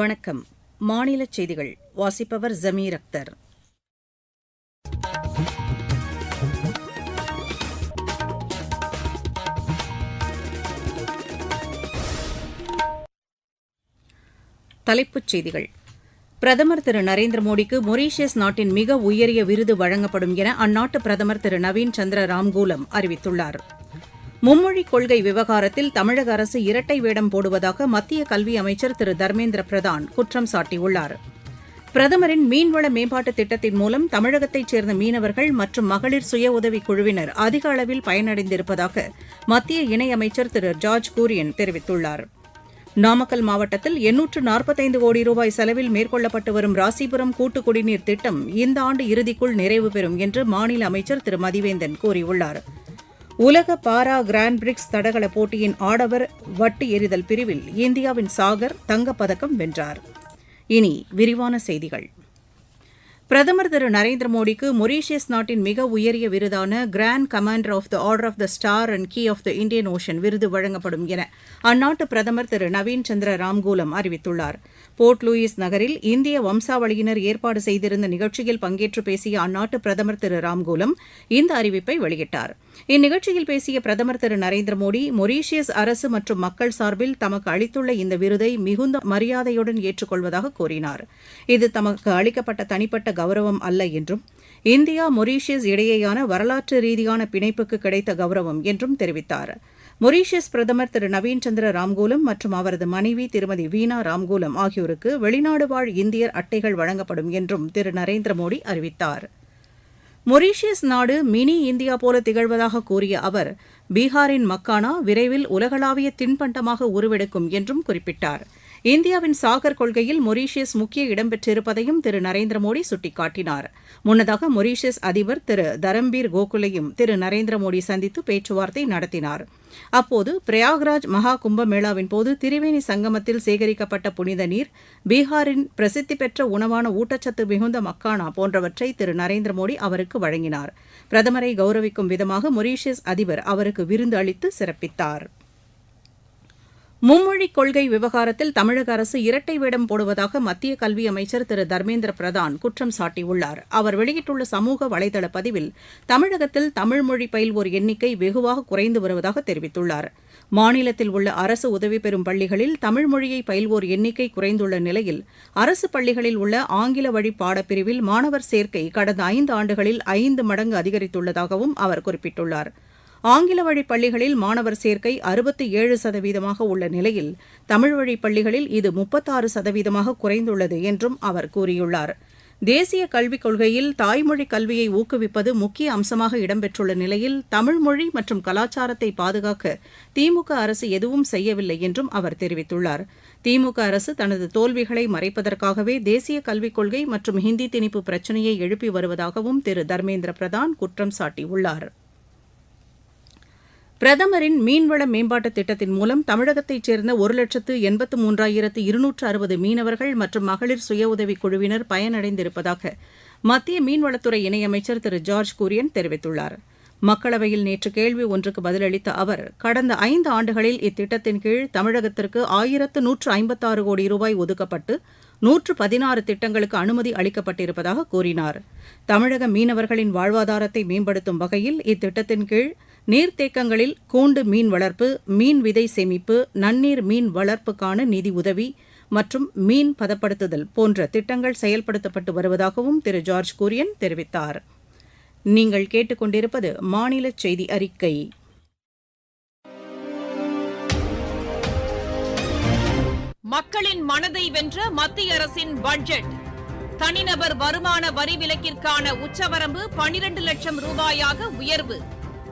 வணக்கம். மாநில செய்திகள். வாசிப்பவர் ஜமீர் அக்தர். தலைப்புச் செய்திகள். பிரதமர் திரு நரேந்திர மோடிக்கு மொரீஷியஸ் நாட்டின் மிக உயரிய விருது வழங்கப்படும் என அந்நாட்டு பிரதமர் திரு நவீன் சந்திர ராம்கூலம் அறிவித்துள்ளார். மும்மொழிக் கொள்கை விவகாரத்தில் தமிழக அரசு இரட்டை வேடம் போடுவதாக மத்திய கல்வி அமைச்சர் திரு தர்மேந்திர பிரதான் குற்றம் சாட்டியுள்ளார். பிரதமரின் மீன்வள மேம்பாட்டுத் திட்டத்தின் மூலம் தமிழகத்தைச் சேர்ந்த மீனவர்கள் மற்றும் மகளிர் சுய உதவிக் குழுவினர் அதிக அளவில் பயனடைந்திருப்பதாக மத்திய இணையமைச்சர் திரு ஜார்ஜ் கூரியன் தெரிவித்துள்ளார். நாமக்கல் மாவட்டத்தில் எண்ணூற்று நாற்பத்தைந்து கோடி ரூபாய் செலவில் மேற்கொள்ளப்பட்டு வரும் ராசிபுரம் கூட்டு குடிநீர் திட்டம் இந்த ஆண்டு இறுதிக்குள் நிறைவு பெறும் என்று மாநில அமைச்சர் திரு மதிவேந்தன் கூறியுள்ளார். உலக பாரா கிராண்ட் பிரிக்ஸ் தடகள போட்டியின் ஆடவர் வட்டு எறிதல் பிரிவில் இந்தியாவின் சாகர் தங்கப்பதக்கம் வென்றார். இனி விரிவான செய்திகள். பிரதமர் திரு நரேந்திர மோடிக்கு மொரீஷியஸ் நாட்டின் மிக உயரிய விருதான grand commander of the order of the star and key of the Indian ocean விருது வழங்கப்படும் என அந்நாட்டு பிரதமர் திரு நவீன் சந்திர ராம்கூலம் அறிவித்துள்ளார். போர்ட் லூயிஸ் நகரில் இந்திய வம்சாவளியினர் ஏற்பாடு செய்திருந்த நிகழ்ச்சியில் பங்கேற்று பேசிய அந்நாட்டு பிரதமர் திரு ராம்கூலம் இந்த அறிவிப்பை வெளியிட்டார். இந்நிகழ்ச்சியில் பேசிய பிரதமர் திரு நரேந்திர மோடி மொரீஷியஸ் அரசு மற்றும் மக்கள் சார்பில் தமக்கு அளித்துள்ள இந்த விருதை மிகுந்த மரியாதையுடன் ஏற்றுக்கொள்வதாக கூறினார். இது தமக்கு அளிக்கப்பட்ட தனிப்பட்ட கௌரவம் அல்ல என்றும் இந்தியா மொரீஷியஸ் இடையேயான வரலாற்று ரீதியான பிணைப்புக்கு கிடைத்த கௌரவம் என்றும் தெரிவித்தார். மொரீஷியஸ் பிரதமர் திரு நவீன் சந்திர ராம்கோலம் மற்றும் அவரது மனைவி திருமதி வீணா ராம்கோலம் ஆகியோருக்கு வெளிநாடு வாழ் இந்தியர் அட்டைகள் வழங்கப்படும் என்றும் திரு நரேந்திர மோடி அறிவித்தார். மொரீஷியஸ் நாடு மினி இந்தியா போல திகழ்வதாக கூறிய அவர் பீகாரின் மக்கானா விரைவில் உலகளாவிய தின்பண்டமாக உருவெடுக்கும் என்றும் குறிப்பிட்டார். இந்தியாவின் சாகர் கொள்கையில் மொரீஷியஸ் முக்கிய இடம் பெற்றிருப்பதையும் திரு நரேந்திர மோடி சுட்டிக்காட்டினார். முன்னதாக மொரீஷியஸ் அதிபர் திரு தரம்பீர் கோகுலையும் திரு நரேந்திர மோடி சந்தித்து பேச்சுவார்த்தை நடத்தினார். அப்போது பிரயாக்ராஜ் மகா கும்பமேளாவின் போது திரிவேணி சங்கமத்தில் சேகரிக்கப்பட்ட புனித நீர் பீகாரின் பிரசித்தி பெற்ற உணவான ஊட்டச்சத்து மிகுந்த மக்கானா போன்றவற்றை திரு நரேந்திர மோடி அவருக்கு வழங்கினார். பிரதமரை கௌரவிக்கும் விதமாக மொரீஷியஸ் அதிபர் அவருக்கு விருந்து அளித்து சிறப்பித்தார். மும்மொழிக் கொள்கை விவகாரத்தில் தமிழக அரசு இரட்டை வேடம் போடுவதாக மத்திய கல்வி அமைச்சர் திரு. தர்மேந்திர பிரதான் குற்றம் சாட்டியுள்ளார். அவர் வெளியிட்டுள்ள சமூக வலைதள பதிவில் தமிழகத்தில் தமிழ் மொழி பயில்வோர் எண்ணிக்கை வெகுவாக குறைந்து வருவதாக தெரிவித்துள்ளார். மாநிலத்தில் உள்ள அரசு உதவி பெறும் பள்ளிகளில் தமிழ் மொழியை பயில்வோர் எண்ணிக்கை குறைந்துள்ள நிலையில் அரசு பள்ளிகளில் உள்ள ஆங்கில வழி பாடப்பிரிவில் மாணவர் சேர்க்கை கடந்த ஐந்து ஆண்டுகளில் ஐந்து மடங்கு அதிகரித்துள்ளதாகவும் அவர் குறிப்பிட்டுள்ளார். ஆங்கில வழி பள்ளிகளில் மாணவர் சேர்க்கை அறுபத்தி ஏழு சதவீதமாக உள்ள நிலையில் தமிழ் வழி பள்ளிகளில் இது முப்பத்தாறு சதவீதமாக குறைந்துள்ளது என்றும் அவர் கூறியுள்ளார். தேசிய கல்விக் கொள்கையில் தாய்மொழி கல்வியை ஊக்குவிப்பது முக்கிய அம்சமாக இடம்பெற்றுள்ள நிலையில் தமிழ் மொழி மற்றும் கலாச்சாரத்தை பாதுகாக்க திமுக அரசு எதுவும் செய்யவில்லை என்றும் அவர் தெரிவித்துள்ளார். திமுக அரசு தனது தோல்விகளை மறைப்பதற்காகவே தேசிய கல்விக் கொள்கை மற்றும் ஹிந்தி திணிப்பு பிரச்சினையை எழுப்பி வருவதாகவும் திரு தர்மேந்திர பிரதான் குற்றம் சாட்டியுள்ளார். பிரதமரின் மீன்வள மேம்பாட்டுத் திட்டத்தின் மூலம் தமிழகத்தைச் சேர்ந்த ஒரு லட்சத்து எண்பத்து மூன்றாயிரத்து இருநூற்று அறுபது மீனவர்கள் மற்றும் மகளிர் சுய உதவிக் குழுவினர் பயனடைந்திருப்பதாக மத்திய மீன்வளத்துறை இணையமைச்சர் திரு ஜார்ஜ் குரியன் தெரிவித்துள்ளார். மக்களவையில் நேற்று கேள்வி ஒன்றுக்கு பதிலளித்த அவர் கடந்த ஐந்து ஆண்டுகளில் இத்திட்டத்தின் கீழ் தமிழகத்திற்கு ஆயிரத்து நூற்று ஐம்பத்தாறு கோடி ரூபாய் ஒதுக்கப்பட்டு நூற்று பதினாறு திட்டங்களுக்கு அனுமதி அளிக்கப்பட்டிருப்பதாக கூறினார். தமிழக மீனவர்களின் வாழ்வாதாரத்தை மேம்படுத்தும் வகையில் இத்திட்டத்தின் கீழ் நீர்த்தேக்கங்களில் கூண்டு மீன் வளர்ப்பு மீன் விதை சேமிப்பு நன்னீர் மீன் வளர்ப்புக்கான நிதி உதவி மற்றும் மீன் பதப்படுத்துதல் போன்ற திட்டங்கள் செயல்படுத்தப்பட்டு வருவதாகவும் திரு. ஜார்ஜ் குரியன் தெரிவித்தார். நீங்கள் கேட்டுக்கொண்டிருப்பது மாநில செய்தி அறிக்கை. மக்களின் மனதை வென்ற மத்திய அரசின் பட்ஜெட். தனிநபர் வருமான வரி விலக்கிற்கான உச்சவரம்பு பனிரண்டு லட்சம் ரூபாயாக உயர்வு.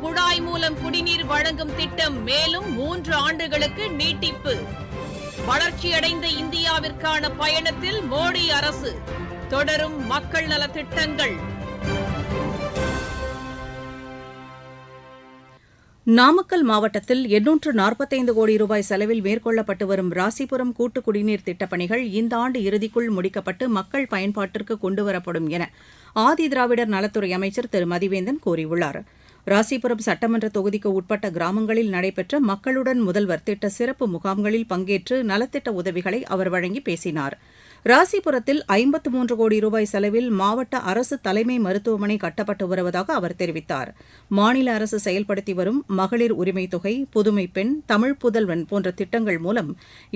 குழாய் மூலம் குடிநீர் வழங்கும் திட்டம் மேலும் மூன்று ஆண்டுகளுக்கு நீட்டிப்பு. வளர்ச்சியடைந்த இந்தியாவிற்கான பயணத்தில் மோடி அரசு தொடரும் மக்கள் நலத்திட்டங்கள் நாமக்கல் மாவட்டத்தில் எண்ணூற்று நாற்பத்தைந்து கோடி ரூபாய் செலவில் மேற்கொள்ளப்பட்டு வரும் ராசிபுரம் கூட்டு குடிநீர் திட்டப் பணிகள் இந்த ஆண்டு இறுதிக்குள் முடிக்கப்பட்டு மக்கள் பயன்பாட்டிற்கு கொண்டுவரப்படும் என ஆதிதிராவிடர் நலத்துறை அமைச்சர் திரு மதிவேந்தன் கூறியுள்ளார். ராசிபுரம் சட்டமன்ற தொகுதிக்கு உட்பட்ட கிராமங்களில் நடைபெற்ற மக்களுடன் முதல்வர் திட்ட சிறப்பு முகாம்களில் பங்கேற்று நலத்திட்ட உதவிகளை அவர் வழங்கி பேசினார். ராசிபுரத்தில் ஐம்பத்து மூன்று கோடி ரூபாய் செலவில் மாவட்ட அரசு தலைமை மருத்துவமனை கட்டப்பட்டு வருவதாக அவர் தெரிவித்தார். மாநில அரசு செயல்படுத்தி வரும் மகளிர் உரிமை தொகை புதுமை பெண் தமிழ் புதல்வன் போன்ற திட்டங்கள் மூலம்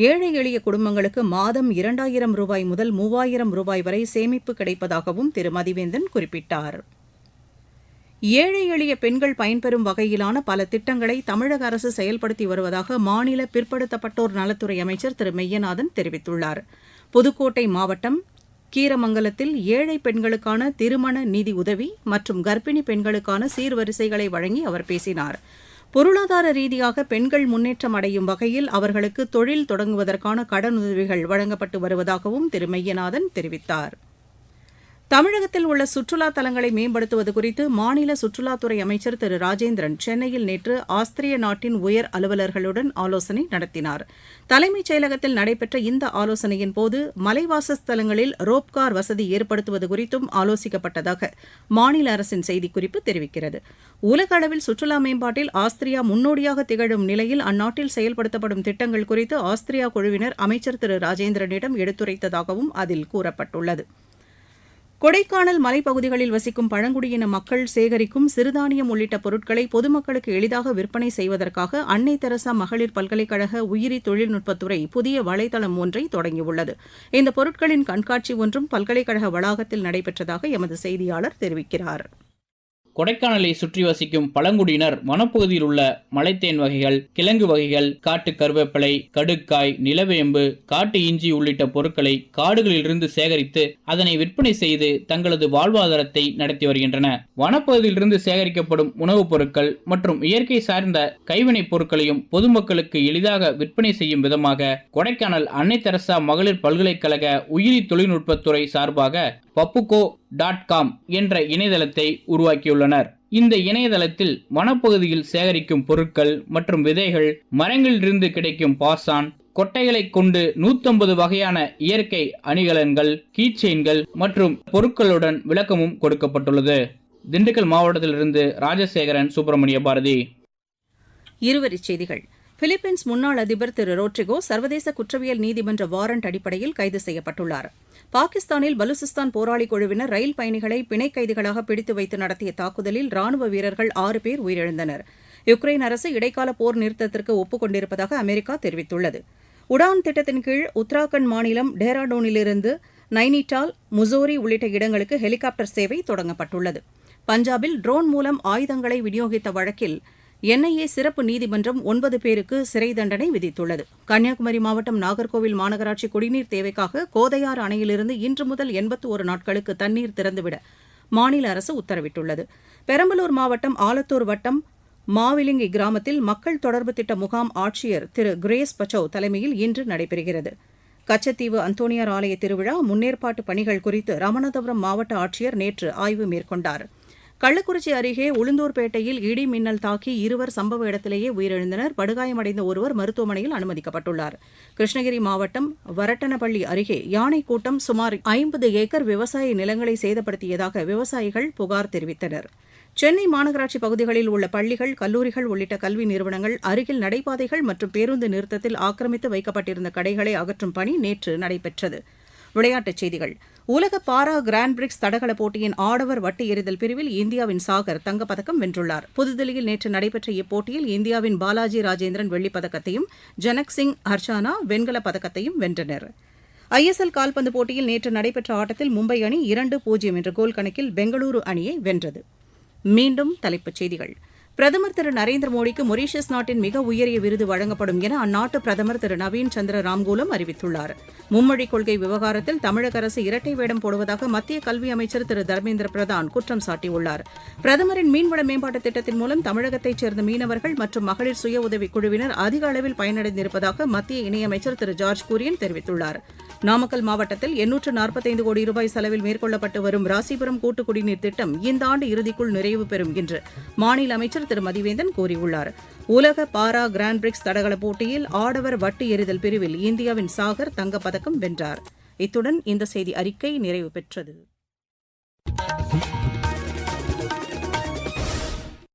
ஏழை எளிய குடும்பங்களுக்கு மாதம் இரண்டாயிரம் ரூபாய் முதல் மூவாயிரம் ரூபாய் வரை சேமிப்பு கிடைப்பதாகவும் திரு மதிவேந்தன் குறிப்பிட்டார். ஏழை எளிய பெண்கள் பயன்பெறும் வகையிலான பல திட்டங்களை தமிழக அரசு செயல்படுத்தி வருவதாக மாநில பிற்படுத்தப்பட்டோர் நலத்துறை அமைச்சர் திரு. மெய்யநாதன் தெரிவித்துள்ளார். புதுக்கோட்டை மாவட்டம் கீரமங்கலத்தில் ஏழை பெண்களுக்கான திருமண நிதி உதவி மற்றும் கர்ப்பிணி பெண்களுக்கான சீர்வரிசைகளை வழங்கி அவர் பேசினார். பொருளாதார ரீதியாக பெண்கள் முன்னேற்றம் அடையும் வகையில் அவர்களுக்கு தொழில் தொடங்குவதற்கான கடனுதவிகள் வழங்கப்பட்டு வருவதாகவும் திரு. மெய்யநாதன் தெரிவித்தார். தமிழகத்தில் உள்ள சுற்றுலா தலங்களை மேம்படுத்துவது குறித்து மாநில சுற்றுலாத்துறை அமைச்சர் திரு ராஜேந்திரன் சென்னையில் நேற்று ஆஸ்திரிய நாட்டின் உயர் அலுவலர்களுடன் ஆலோசனை நடத்தினார். தலைமைச் செயலகத்தில் நடைபெற்ற இந்த ஆலோசனையின் போது மலைவாசஸ்தலங்களில் ரோப்கார் வசதி ஏற்படுத்துவது குறித்தும் ஆலோசிக்கப்பட்டதாக மாநில அரசின் செய்திக்குறிப்பு தெரிவிக்கிறது. உலக அளவில் சுற்றுலா மேம்பாட்டில் ஆஸ்திரியா முன்னோடியாக திகழும் நிலையில் அந்நாட்டில் செயல்படுத்தப்படும் திட்டங்கள் குறித்து ஆஸ்திரியா குழுவினர் அமைச்சர் திரு ராஜேந்திரனிடம் எடுத்துரைத்ததாகவும் அதில் கூறப்பட்டுள்ளது. கொடைக்கானல் மலைப்பகுதிகளில் வசிக்கும் பழங்குடியின மக்கள் சேகரிக்கும் சிறுதானியம் உள்ளிட்ட பொருட்களை பொதுமக்களுக்கு எளிதாக விற்பனை செய்வதற்காக அன்னை தெரசா மகளிர் பல்கலைக்கழக உயிரி தொழில்நுட்பத்துறை புதிய வலைதளம் ஒன்றை தொடங்கியுள்ளது. இந்த பொருட்களின் கண்காட்சி ஒன்றும் பல்கலைக்கழக வளாகத்தில் நடைபெற்றதாக எமது செய்தியாளர் தெரிவிக்கிறார். கொடைக்கானலை சுற்றி வசிக்கும் பழங்குடியினர் வனப்பகுதியில் உள்ள மலைத்தேன் வகைகள் கிழங்கு வகைகள் காட்டு கருவேப்பிலை கடுக்காய் நிலவேம்பு காட்டு இஞ்சி உள்ளிட்ட பொருட்களை காடுகளிலிருந்து சேகரித்து அதனை விற்பனை செய்து தங்களது வாழ்வாதாரத்தை நடத்தி வருகின்றன. வனப்பகுதியிலிருந்து சேகரிக்கப்படும் உணவுப் பொருட்கள் மற்றும் இயற்கை சார்ந்த கைவினைப் பொருட்களையும் பொதுமக்களுக்கு எளிதாக விற்பனை செய்யும் விதமாக கொடைக்கானல் அன்னை தெரசா மகளிர் பல்கலைக்கழக உயிரி தொழில்நுட்பத்துறை சார்பாக பப்புகோ டாட் காம் என்ற இணையதளத்தை உருவாக்கியுள்ளனர். இந்த இணையதளத்தில் வனப்பகுதியில் சேகரிக்கும் பொருட்கள் மற்றும் விதைகள் மரங்களிலிருந்து கிடைக்கும் பாசான் கொட்டைகளை கொண்டு நூத்தம்பது வகையான இயற்கை அணிகலன்கள் கீச்செயின்கள் மற்றும் பொருட்களுடன் விளக்கமும் கொடுக்கப்பட்டுள்ளது. திண்டுக்கல் மாவட்டத்திலிருந்து ராஜசேகரன் சுப்பிரமணிய பாரதி. இருவரிச் செய்திகள். பிலிப்பைன்ஸ் முன்னாள் அதிபர் திரு ரோட்ரிகோ சர்வதேச குற்றவியல் நீதிமன்ற வாரண்ட் அடிப்படையில் கைது செய்யப்பட்டுள்ளார். பாகிஸ்தானில் பலுசிஸ்தான் போராளி குழுவினர் ரயில் பயணிகளை பிணை கைதிகளாக பிடித்து வைத்து நடத்திய தாக்குதலில் ராணுவ வீரர்கள் ஆறு பேர் உயிரிழந்தனர். யுக்ரைன் அரசு இடைக்கால போர் நிறுத்தத்திற்கு ஒப்புக் கொண்டிருப்பதாக அமெரிக்கா தெரிவித்துள்ளது. உடான் திட்டத்தின் கீழ் உத்தராகண்ட் மாநிலம் டேராடூனிலிருந்து நைனிடால் முசோரி உள்ளிட்ட இடங்களுக்கு ஹெலிகாப்டர் சேவை தொடங்கப்பட்டுள்ளது. பஞ்சாபில் ட்ரோன் மூலம் ஆயுதங்களை விநியோகித்த வழக்கில் என்ஐஏ சிறப்பு நீதிமன்றம் ஒன்பது பேருக்கு சிறை தண்டனை விதித்துள்ளது. கன்னியாகுமரி மாவட்டம் நாகர்கோவில் மாநகராட்சி குடிநீர் தேவைக்காக கோதையாறு அணையிலிருந்து இன்று முதல் எண்பத்து ஒரு நாட்களுக்கு தண்ணீர் திறந்துவிட மாநில அரசு உத்தரவிட்டுள்ளது. பெரம்பலூர் மாவட்டம் ஆலத்தூர் வட்டம் மாவிலிங்கி கிராமத்தில் மக்கள் தொடர்பு திட்ட முகாம் ஆட்சியர் திரு கிரேஸ் பச்சௌ தலைமையில் இன்று நடைபெறுகிறது. கச்சத்தீவு அந்தோணியார் ஆலய திருவிழா முன்னேற்பாட்டு பணிகள் குறித்து ராமநாதபுரம் மாவட்ட ஆட்சியர் நேற்று ஆய்வு மேற்கொண்டார். கள்ளக்குறிச்சி அருகே உளுந்தூர்பேட்டையில் இடி மின்னல் தாக்கி இருவர் சம்பவ இடத்திலேயே உயிரிழந்தனர். படுகாயமடைந்த ஒருவர் மருத்துவமனையில் அனுமதிக்கப்பட்டுள்ளார். கிருஷ்ணகிரி மாவட்டம் வரட்டனப்பள்ளி அருகே யானை கூட்டம் சுமார் ஐம்பது ஏக்கர் விவசாய நிலங்களை சேதப்படுத்தியதாக விவசாயிகள் புகார் தெரிவித்தனர். சென்னை மாநகராட்சி பகுதிகளில் உள்ள பள்ளிகள் கல்லூரிகள் உள்ளிட்ட கல்வி நிறுவனங்கள் அருகில் நடைபாதைகள் மற்றும் பேருந்து நிறுத்தத்தில் ஆக்கிரமித்து வைக்கப்பட்டிருந்த கடைகளை அகற்றும் பணி நேற்று நடைபெற்றது. விளையாட்டுச் செய்திகள். உலக பாரா கிராண்ட் பிரிக்ஸ் தடகள போட்டியின் ஆடவர் வட்டு எறிதல் பிரிவில் இந்தியாவின் சாகர் தங்கப்பதக்கம் வென்றுள்ளார். புதுதில்லியில் நேற்று நடைபெற்ற இப்போட்டியில் இந்தியாவின் பாலாஜி ராஜேந்திரன் வெள்ளிப்பதக்கத்தையும் ஜனக் சிங் ஹர்ஷானா வெண்கலப் பதக்கத்தையும் வென்றனர். ஐஎஸ்எல் கால்பந்து போட்டியில் நேற்று நடைபெற்ற ஆட்டத்தில் மும்பை அணி இரண்டு பூஜ்ஜியம் என்ற கோல் கணக்கில் பெங்களூரு அணியை வென்றது. மீண்டும் தலைப்புச் செய்திகள். பிரதமர் திரு நரேந்திர மோடிக்கு மொரீஷியஸ் நாட்டின் மிக உயரிய விருது வழங்கப்படும் என அந்நாட்டு பிரதமர் திரு நவீன் சந்திர ராம்கூலம் அறிவித்துள்ளார். மும்மொழிக் கொள்கை விவகாரத்தில் தமிழக அரசு இரட்டை வேடம் போடுவதாக மத்திய கல்வி அமைச்சர் திரு. தர்மேந்திர பிரதான் குற்றம் சாட்டியுள்ளார். பிரதமரின் மீன்வள மேம்பாட்டுத் திட்டத்தின் மூலம் தமிழகத்தைச் சேர்ந்த மீனவர்கள் மற்றும் மகளிர் சுய உதவிக் குழுவினர் அதிக அளவில் பயனடைந்திருப்பதாக மத்திய இணையமைச்சர் திரு. ஜார்ஜ் குரியன் தெரிவித்துள்ளார். நாமக்கல் மாவட்டத்தில் எண்ணூற்று நாற்பத்தைந்து கோடி ரூபாய் செலவில் மேற்கொள்ளப்பட்டு வரும் ராசிபுரம் கூட்டு குடிநீர் திட்டம் இந்த ஆண்டு இறுதிக்குள் நிறைவு பெறும் என்று மாநில அமைச்சர் திரு. மதிவேந்தன் கூறியுள்ளார். உலக பாரா கிராண்ட் பிரிக்ஸ் தடகள போட்டியில் ஆடவர் வட்டி எறிதல் பிரிவில் இந்தியாவின் சாகர் தங்கப்பதக்கம் வென்றார். இத்துடன் இந்த செய்தி அறிக்கை நிறைவு பெற்றது.